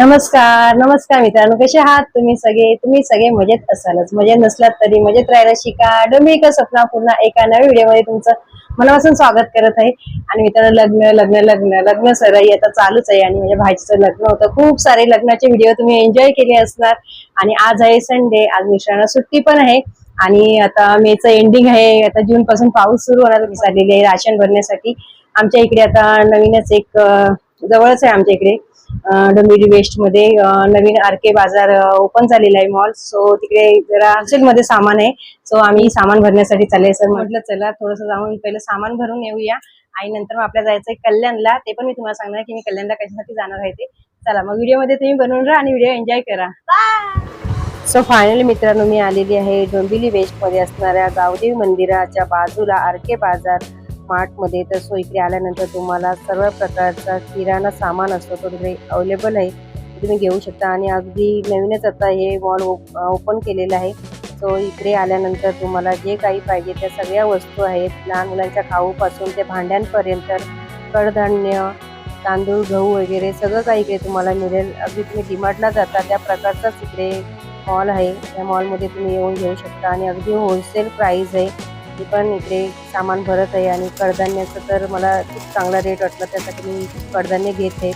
नमस्कार नमस्कार मित्रांनो कसे आहात तुम्ही सगळे? तुम्ही सगळे मजेत असालच. मजेत नसलात तरी मजेत राहायला शिका. डोंबिक स्वप्ना पुन्हा एका नवीन व्हिडिओमध्ये तुमचं मनापासून स्वागत करत आहे. आणि मित्रांनो लग्न लग्न लग्न लग्न सराई आता चालूच आहे. आणि माझ्या भाईचं लग्न होतं. खूप सारे लग्नाचे व्हिडिओ तुम्ही एन्जॉय केले असणार. आणि आज आहे संडे आज मिश्रांना सुट्टी पण आहे. आणि आता मेचं एंडिंग आहे. आता जून पासून पाऊस सुरू होणार झालेली आहे. राशन भरण्यासाठी. आमच्या इकडे आता नवीनच एक जवळच आहे आमच्या इकडे. डोंबिवली वेस्टमध्ये नवीन आर के बाजार ओपन झालेला आहे मॉल सो तिकडे जरा होलसेल मध्ये सामान आहे. सो आम्ही सामान भरण्यासाठी चालले सर म्हटलं चला थोडस जाऊन पहिलं सामान भरून येऊया. आणि नंतर मग आपल्याला जायचंय कल्याणला. ते पण मी तुम्हाला सांगणार की मी कल्याणला कशासाठी जाणार आहे ते. चला मग व्हिडिओमध्ये तुम्ही बनवून राहा आणि व्हिडिओ एन्जॉय करा. सो फायनली मित्रांनो मी आलेली आहे डोंबिवली वेस्टमध्ये असणाऱ्या गावदेवी मंदिराच्या बाजूला आर के बाजार. स्मार्टमध्ये तर सो इकडे आल्यानंतर तुम्हाला सर्व प्रकारचा किराणा सामान असतो तो तिकडे अवेलेबल आहे. तुम्ही घेऊ शकता आणि अगदी नवीनच आता हे मॉल ओपन केलेलं आहे. सो इकडे आल्यानंतर तुम्हाला जे काही पाहिजे त्या सगळ्या वस्तू आहेत. लहान मुलांच्या खाऊपासून ते भांड्यांपर्यंत कडधान्य तांदूळ गहू वगैरे सगळं काही इकडे तुम्हाला मिळेल. अगदी तुम्ही डिमार्टला जाता त्या प्रकारचाच इकडे मॉल आहे. त्या मॉलमध्ये तुम्ही येऊन घेऊ शकता आणि अगदी होलसेल प्राईज आहे. मी पण इकडे सामान भरत आहे आणि कडधान्याचं तर मला खूप चांगला रेट वाटला त्यासाठी मी कडधान्य घेते.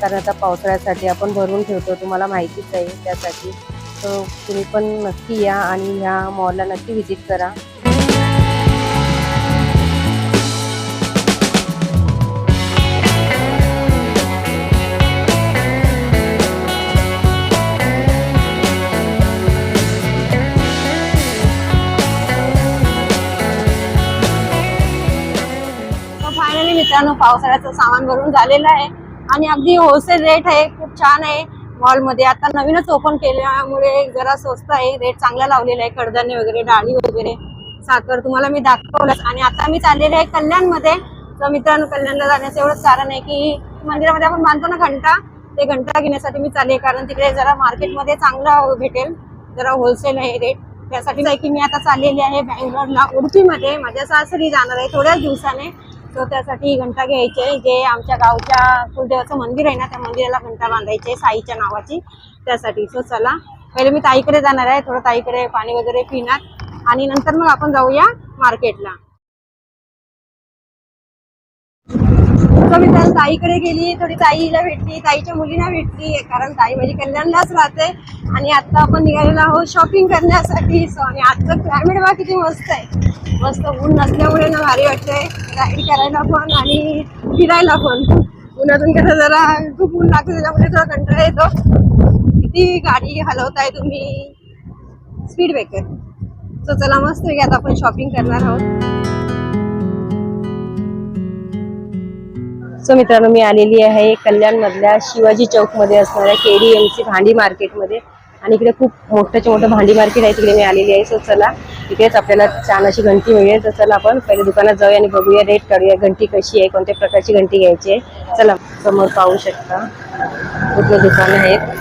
कारण आता पावसाळ्यासाठी आपण भरून ठेवतो तुम्हाला माहितीच आहे त्यासाठी. तर तुम्ही पण नक्की या आणि ह्या मॉलला नक्की व्हिजिट करा. मित्रांनो पावसाळ्याचं सामान भरून झालेलं आहे. आणि अगदी होलसेल रेट आहे खूप छान आहे. मॉलमध्ये आता नवीनच ओपन केल्यामुळे जरा स्वस्त आहे. रेट चांगला लावलेला आहे कडधान्य वगैरे डाळी वगैरे साखर तुम्हाला मी दाखवलंच. आणि आता मी चाललेले आहे कल्याणमध्ये तर मित्रांनो कल्याणला जाण्याचं एवढंच कारण आहे की मंदिरामध्ये आपण बांधतो ना घंटा ते घंटा घेण्यासाठी मी चालले कारण तिकडे जरा मार्केटमध्ये चांगला भेटेल. जरा होलसेल आहे रेट त्यासाठी की मी आता चाललेली आहे बँगलोरला उडपीमध्ये. माझ्या सासरी जाणार आहे थोड्याच दिवसाने. तर त्यासाठी घंटा घ्यायची आहे जे आमच्या गावच्या कुलदेवाचं मंदिर आहे ना त्या मंदिराला घंटा बांधायची आहे साईच्या नावाची. त्यासाठी. सो चला पहिले मी ताईकडे जाणार आहे थोडं ताईकडे पाणी वगैरे पिणार. आणि नंतर मग आपण जाऊया मार्केटला. तर मी त्याला ताईकडे गेली थोडी ताईला भेटली ताईच्या मुलींना भेटली कारण ताई माझी कल्याणलाच राहते. आणि आता आपण निघालेलो आहोत शॉपिंग करण्यासाठी. सो आणि आजचं क्लायमेट बा किती मस्त आहे. मस्त ऊन नसल्यामुळे ना भारी वाटतंय. राईड करायला पण आणि फिरायला पण. उन्हातून कसं जरा खूप ऊन लागतं त्याच्यामुळे थोडा कंटाळा येतो. किती गाडी हलवताय तुम्ही? स्पीड ब्रेकर सो चला मस्त आता आपण शॉपिंग करणार आहोत. सो मित्रांनो मी आलेली आहे कल्याणमधल्या शिवाजी चौकमध्ये असणाऱ्या के डी केडीएमसी भांडी मार्केटमध्ये. आणि इकडे खूप मोठ्याच्या मोठं भांडी मार्केट आहे तिकडे मी आलेली आहे. सो चला इकडेच आपल्याला छान अशी घंटी मिळेल. तर चला आपण पहिले दुकानात जाऊया आणि बघूया रेट काढूया. घंटी कशी आहे कोणत्या प्रकारची घंटी घ्यायची आहे. चला समोर पाहू शकता. कुठले दुकान आहेत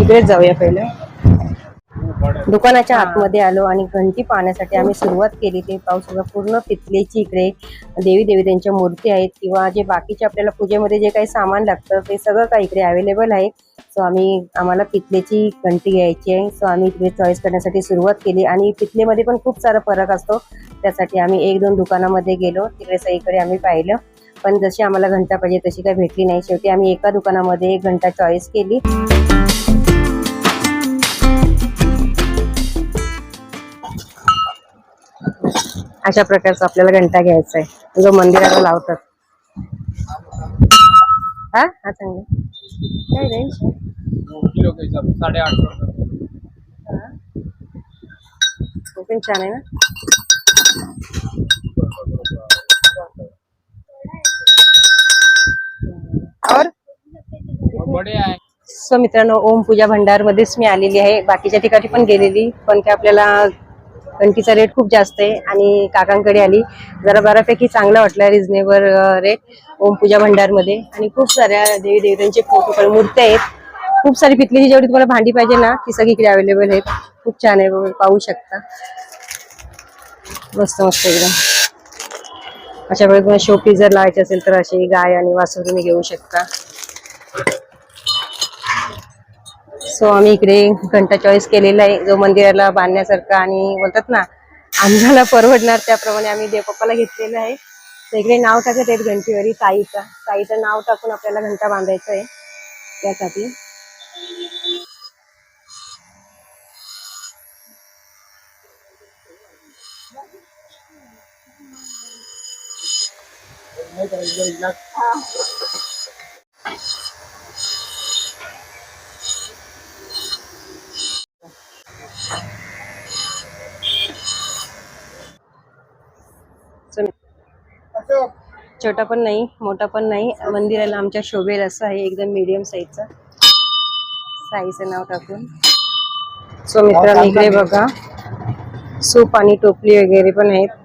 इकडेच जाऊया पहिलं. दुकानाच्या आतमध्ये आलो आणि घंटी पाहण्यासाठी आम्ही सुरुवात केली. ते पाहू शकता पूर्ण पितलेची इकडे. देवी देवी त्यांच्या मूर्ती आहेत किंवा जे बाकीचे आपल्याला पूजेमध्ये जे काही सामान लागतं ते सगळं काही इकडे अवेलेबल आहे. सो आम्ही आम्हाला पितलेची घंटी घ्यायची आहे. सो आम्ही इकडे चॉईस करण्यासाठी सुरुवात केली आणि पितलेमध्ये पण खूप सारा फरक असतो. त्यासाठी आम्ही एक दोन दुकानामध्ये गेलो. तिकडे सगळीकडे आम्ही पाहिलं. पण जशी आम्हाला घंटा पाहिजे तशी काही भेटली नाही. शेवटी आम्ही एका दुकानामध्ये एक घंटा चॉईस केली. अशा प्रकारचा आपल्याला घंटा घ्यायचा आहे. जो मंदिराला लावतात. हा? हा चांगला. काय रेंज आठ पण छान आहे ना? और? सो मित्रांनो ओम पूजा भंडार मध्येच मी आलेली आहे. बाकीच्या ठिकाणी पण गेलेली. पण काय आपल्याला कणकीचा रेट खूप जास्त आहे आणि काकांकडे आली. जरा बऱ्यापैकी चांगला वाटला रिजनेबल रेट ओम पूजा भंडारमध्ये. आणि खूप साऱ्या देवी देवतांचे फोटो पण मूर्त्या आहेत. खूप सारी पितलेची जेवढी तुम्हाला भांडी पाहिजे ना ती सगळी इकडे अवेलेबल आहेत. खूप छान आहे पाहू शकता. मस्त मस्त एकदम. अशा वेळी तुम्हाला शोपीस जर लावायचे असेल तर अशी गाय आणि वासरू तुम्ही घेऊ शकता. सो आम्ही इकडे घंटा चॉईस केलेला आहे. जो मंदिराला बांधण्यासारखा आणि बोलतात ना आम्हाला परवडणार त्याप्रमाणे आम्ही देवपप्पाला घेतलेलं आहे. तर इकडे नाव टाकत आहेत घंटीवरी साईचा. साईचं नाव टाकून आपल्याला घंटा बांधायचं आहे. त्यासाठी. छोटा पण नाही मोठा पण नाही. मंदिराला आमच्या शोभेल असं आहे एकदम मीडियम साईजचा साईचं नाव टाकून. सो मित्रांनो इकडे बघा. सूप आणि टोपली वगैरे पण आहेत.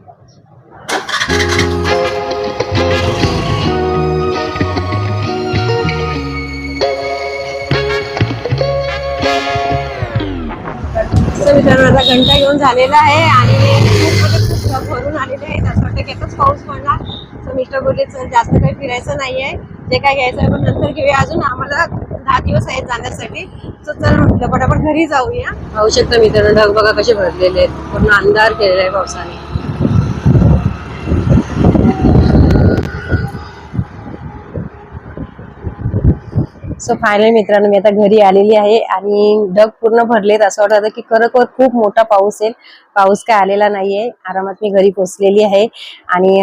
So मित्रांनो आता घंटा घेऊन झालेला आहे आणि खूप म्हणजे खूप ढग भरून आलेले आहेत असं वाटतं की आताच पाऊस पडणार गोष्ट बोललीच जास्त काही फिरायचं नाहीये. जे काय घ्यायचं आहे पण नंतर घेऊया. अजून आम्हाला दहा दिवस आहेत जाण्यासाठी. तर चल म्हटलं पटापट घरी जाऊया. पाहू शकता मित्रांनो ढग बघा कसे भरलेले आहेत. पूर्ण अंधार केलेला आहे पावसाने. सो फायनल मित्रांनो मी आता घरी आलेली आहे आणि ढग पूर्ण भरलेत. असं वाटत होतं की खरोखर खूप मोठा पाऊस येईल. पाऊस काय आलेला नाहीये. आरामात मी घरी पोहोचलेली आहे. आणि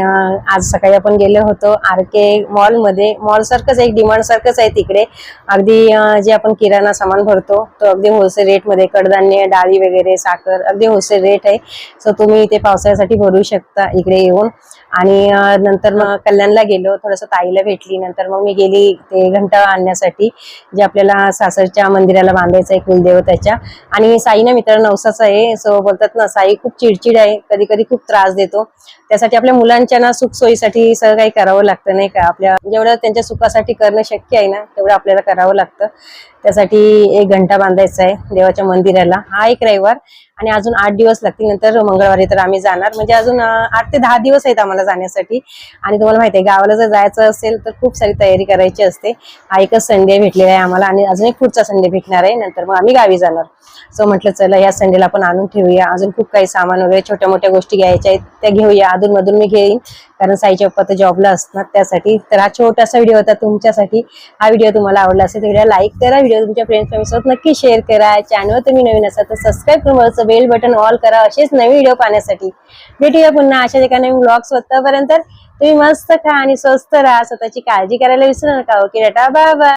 आज सकाळी आपण गेलो होतो आर के मॉलमध्ये मॉल सारखंच एक डिमांड सारखंच आहे तिकडे. अगदी जे आपण किराणा सामान भरतो तो अगदी होलसेल रेटमध्ये कडधान्य डाळी वगैरे साखर अगदी होलसेल रेट आहे. सो तुम्ही इथे पावसाळ्यासाठी भरू शकता इकडे येऊन. आणि नंतर मग कल्याणला गेलो थोडस ताईला भेटली नंतर मग मी गेली ते घंटा आणण्यासाठी जे आपल्याला सासरच्या मंदिराला बांधायचं आहे कुलदेवताच्या आणि साई ना मित्र नवसाचा आहे सो बोलतात ना साई खूप चिडचिड आहे कधी कधी खूप त्रास देतो. त्यासाठी आपल्या मुलांच्या ना सुखसोयीसाठी सगळं काही करावं लागतं नाही का? आपल्या जेवढं त्यांच्या सुखासाठी करणं शक्य आहे ना तेवढं आपल्याला करावं लागतं. त्यासाठी एक घंटा बांधायचा आहे देवाच्या मंदिराला. हा एक रविवार आणि अजून आठ दिवस लागतील. नंतर मंगळवारी तर आम्ही जाणार. म्हणजे अजून आठ ते दहा दिवस आहेत आम्हाला जाण्यासाठी. आणि तुम्हाला माहिती आहे गावाला जर जायचं असेल तर खूप सारी तयारी करायची असते. हा एकच संडे भेटलेला आहे आम्हाला आणि अजून एक पुढचा संडे भेटणार आहे. नंतर मग आम्ही गावी जाणार. सो म्हटलं चला या संडेला आपण आणून ठेवूया. अजून खूप काही सामान वगैरे छोट्या मोठ्या गोष्टी घ्यायच्या आहेत त्या घेऊया. अधून मधून मी घेईन. कारण साईच्या पप्पा तर जॉबला असणार त्यासाठी. तर हा छोटासा व्हिडिओ होता तुमच्यासाठी. हा व्हिडिओ तुम्हाला आवडला असेल तर व्हिडिओ लाईक करा. व्हिडिओ तुमच्या फ्रेंड्स फॅमिलीसोबत नक्की शेअर करा. चॅनल तुम्ही नवीन असाल तर सबस्क्राईब करून बेल बटन ऑल करा. असेच नवीन व्हिडिओ पाहण्यासाठी. भेटूया पुन्हा अशा एका नवीन ब्लॉग्स स्वतःपर्यंत तुम्ही मस्त खा आणि स्वस्त राहा. स्वतःची काळजी करायला विसरू नका. Okay data bye bye